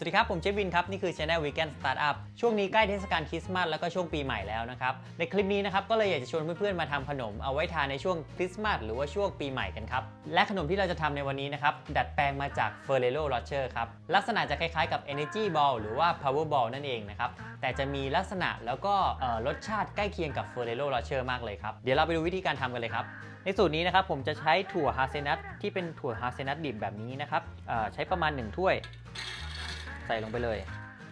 สวัสดีครับ ผมเจฟวินครับ นี่คือ Channel Weekend Startup ช่วงนี้ใกล้เทศกาลคริสต์มาสแล้วก็ช่วงปีใหม่แล้วนะครับ ในคลิปนี้นะครับ ก็เลยอยากจะชวนเพื่อนๆมาทำขนมเอาไว้ทานในช่วงคริสต์มาสหรือว่าช่วงปีใหม่กันครับ และขนมที่เราจะทำในวันนี้นะครับ ดัดแปลงมาจาก Ferrero Rocher ครับ ลักษณะจะคล้ายๆกับ Energy Ball หรือว่า Power Ball นั่นเองนะครับ แต่จะมีลักษณะแล้วก็รสชาติใกล้เคียงกับ Ferrero Rocher มากเลยครับเดี๋ยวเราไปดูวิธีการทำกันเลยครับในสูตรนี้นะครับผมจะใช้ถั่วฮาเซนัทที่เป็นถั่วฮาเซนัทดิบแบบนี้นะครับใช้ประมาณ 1 ถ้วย ส่ลงไปเลย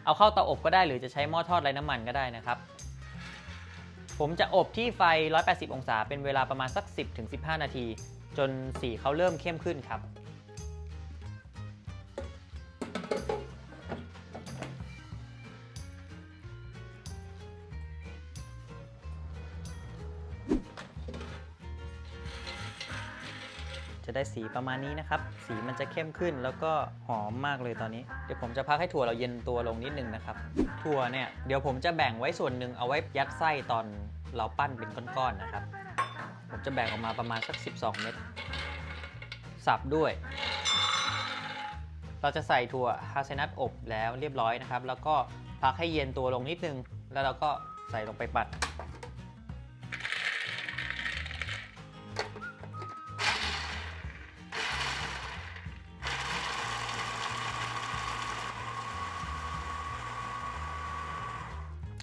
เอาเข้าเตาอบก็ได้หรือจะใช้หม้อทอดไร้น้ำมันก็ได้นะครับ ผมจะอบที่ไฟ 180 องศา เป็นเวลาประมาณสัก 10-15 นาที จนสีเขาเริ่มเข้มขึ้นครับ จะได้สีประมาณนี้นะครับ สีมันจะเข้มขึ้นแล้วก็หอมมากเลยตอนนี้ เดี๋ยวผมจะพักให้ถั่วเราเย็นตัวลงนิดนึงนะครับ ถั่วเนี่ยเดี๋ยวผมจะแบ่งไว้ส่วนหนึ่งเอาไว้ยัดไส้ตอนเราปั้นเป็นก้อนๆนะครับ ผมจะแบ่งออกมาประมาณสัก 12 เม็ด สับด้วย เราจะใส่ถั่วฮาเซนัทอบแล้วเรียบร้อยนะครับ แล้วก็พักให้เย็นตัวลงนิดนึง แล้วเราก็ใส่ลงไปปัด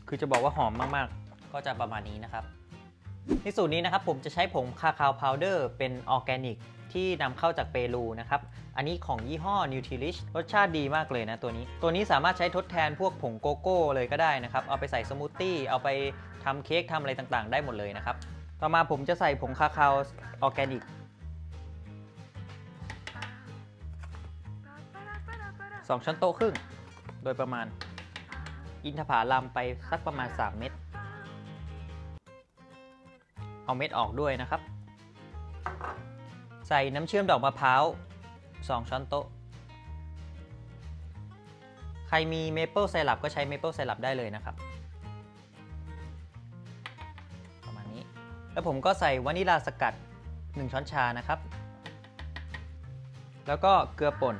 คือจะบอกว่าหอมมากๆ ก็จะประมาณนี้นะครับ ในสูตรนี้นะครับผมจะใช้ผงคาคาวพาวเดอร์เป็นออร์แกนิกที่นำเข้าจากเปรูนะครับ อันนี้ของยี่ห้อ Nutrilist รสชาติดีมากเลยนะตัวนี้ ตัวนี้สามารถใช้ทดแทนพวกผงโกโก้เลยก็ได้นะครับ เอาไปใส่สมูทตี้ เอาไปทำเค้กทำอะไรต่างๆ ได้หมดเลยนะครับ ต่อมาผมจะใส่ผงคาคาวออร์แกนิก2ช้อนโต๊ะครึ่ง โดยประมาณ อินทผลัมไปสักประมาณ 3 เม็ด เอาเม็ดออกด้วยนะครับ ใส่น้ำเชื่อมดอกมะพร้าว 2 ช้อนโต๊ะ ใครมีเมเปิลไซรัปก็ใช้เมเปิลไซรัปได้เลยนะครับ ประมาณนี้ แล้วผมก็ใส่วานิลาสกัด 1 ช้อนชานะครับ แล้วก็เกลือป่น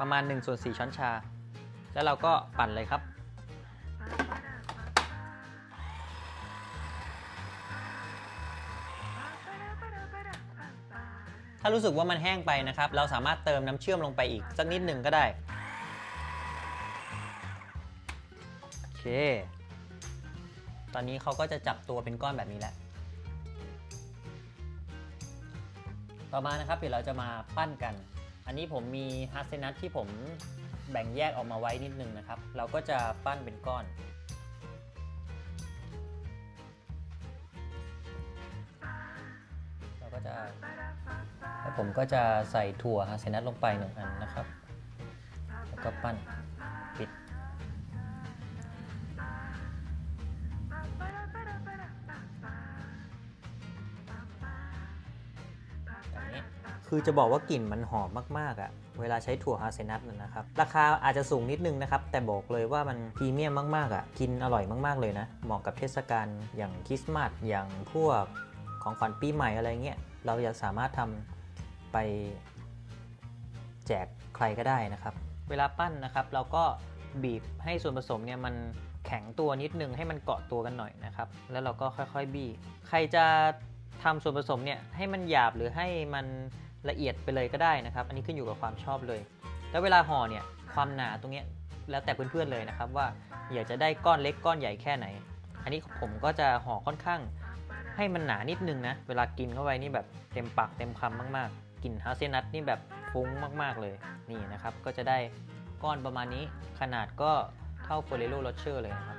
ประมาณ1ส่วน4ช้อนชา แล้วเราก็ปั่นเลยครับ ถ้ารู้สึกว่ามันแห้งไปนะครับ เราสามารถเติมน้ำเชื่อมลงไปอีก สักนิดหนึ่งก็ได้ โอเค ตอนนี้เขาก็จะจับตัวเป็นก้อนแบบนี้แหละ ต่อมานะครับเดี๋ยวเราจะมาปั้นกัน อันนี้ผมมีฮัสเซนัทที่ผม แบ่งแยกออกมาไว้นิดนึงนะครับ เราก็จะปั้นเป็นก้อน เราก็จะแล้วผมก็จะใส่ถั่วฮาเซนัทลงไปหนึ่งอันนะครับ แล้วก็ปั้น คือจะบอกว่ากลิ่นมันหอมมากๆอะ่ะเวลาใช้ถั่วฮาเซนัทนะครับ ราคาอาจจะสูงนิดนึงนะครับ แต่บอกเลยว่ามันพรีเมียมมากๆอะ่ะกินอร่อยมากๆเลยนะ เหมาะกับเทศกาลอย่างคริสต์มาสอย่างพวกของขวัญปีใหม่อะไรเงี้ยเราจะสามารถทำไปแจกใครก็ได้นะครับ เวลาปั้นนะครับ เราก็บีบให้ส่วนผสมเนี่ยมันแข็งตัวนิดนึงให้มันเกาะตัวกันหน่อยนะครับ แล้วเราก็ค่อยๆ บี้ใครจะ ทำส่วนผสมเนี่ยให้มันหยาบหรือให้มันละเอียดไปเลยก็ได้นะครับ อันนี้ขึ้นอยู่กับความชอบเลย แล้วเวลาห่อเนี่ยความหนาตรงเนี้ยแล้วแต่เพื่อนๆเลยนะครับว่าอยากจะได้ก้อนเล็กก้อนใหญ่แค่ไหน อันนี้ผมก็จะห่อค่อนข้าง ให้มันหนานิดนึงนะ เวลากินเข้าไปนี่แบบเต็มปากเต็มคำมากๆกลิ่นฮาเซนัทนี่แบบฟุ้งมากๆเลยนี่นะครับ ก็จะได้ก้อนประมาณนี้ขนาดก็เท่า Ferrero Rocher เลยนะครับ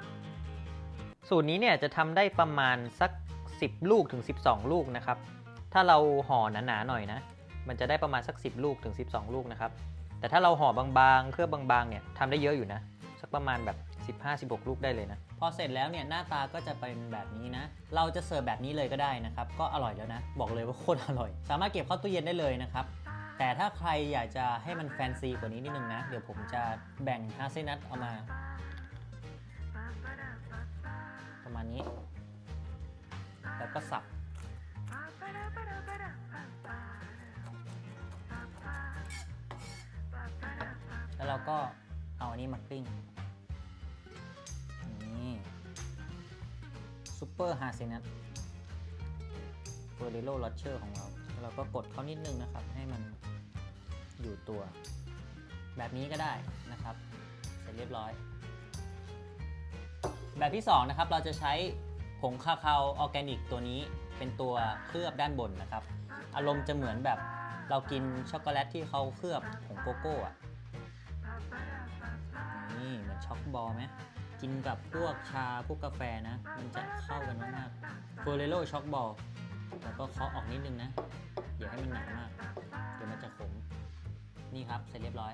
สูตรนี้เนี่ยจะทำได้ประมาณสัก 10 ลูกถึง 12 ลูกนะครับ ถ้าเราห่อหนาๆหน่อยนะ มันจะได้ประมาณสัก 10 ลูกถึง 12 ลูกนะครับ แต่ถ้าเราห่อบางๆ เคลือบบางๆ เนี่ยทำได้เยอะอยู่นะ สักประมาณแบบ 15-16 ลูกได้เลยนะ พอเสร็จแล้วเนี่ยหน้าตาก็จะเป็นแบบนี้นะ เราจะเสิร์ฟแบบนี้เลยก็ได้นะครับ ก็อร่อยแล้วนะ บอกเลยว่าโคตรอร่อย สามารถเก็บเข้าตู้เย็นได้เลยนะครับแต่ถ้าใครอยากจะให้มันแฟนซีกว่านี้นิดนึงนะ เดี๋ยวผมจะแบ่งฮาเซนัทเอามา ประมาณนี้ แล้วก็สับปเราก็เอาอันนี้มากลิ้ง นี่ซูเปอร์ฮาเซนัทเฟอร์เรโลลอเชอร์ของเรา เราก็กดเขานิดนึงนะครับ ให้มันอยู่ตัว แบบนี้ก็ได้นะครับ เสร็จเรียบร้อย แบบที่ 2 นะครับ เราจะใช้ ผงคาคาออร์แกนิกตัวนี้เป็นตัวเคลือบด้านบนนะครับ อารมณ์จะเหมือนแบบเรากินช็อกโกแลตที่เขาเคลือบผงโกโก้อะนี่เหมือนช็อกบอลไหมกินกับพวกชาพวกกาแฟนะ มันจะเข้ากันมากๆโฟเรโลช็อกบอลแล้วก็เคาะออกนิดนึงนะ อย่าให้มันหนามาก เดี๋ยวมันจะขม นี่ครับ เสร็จเรียบร้อย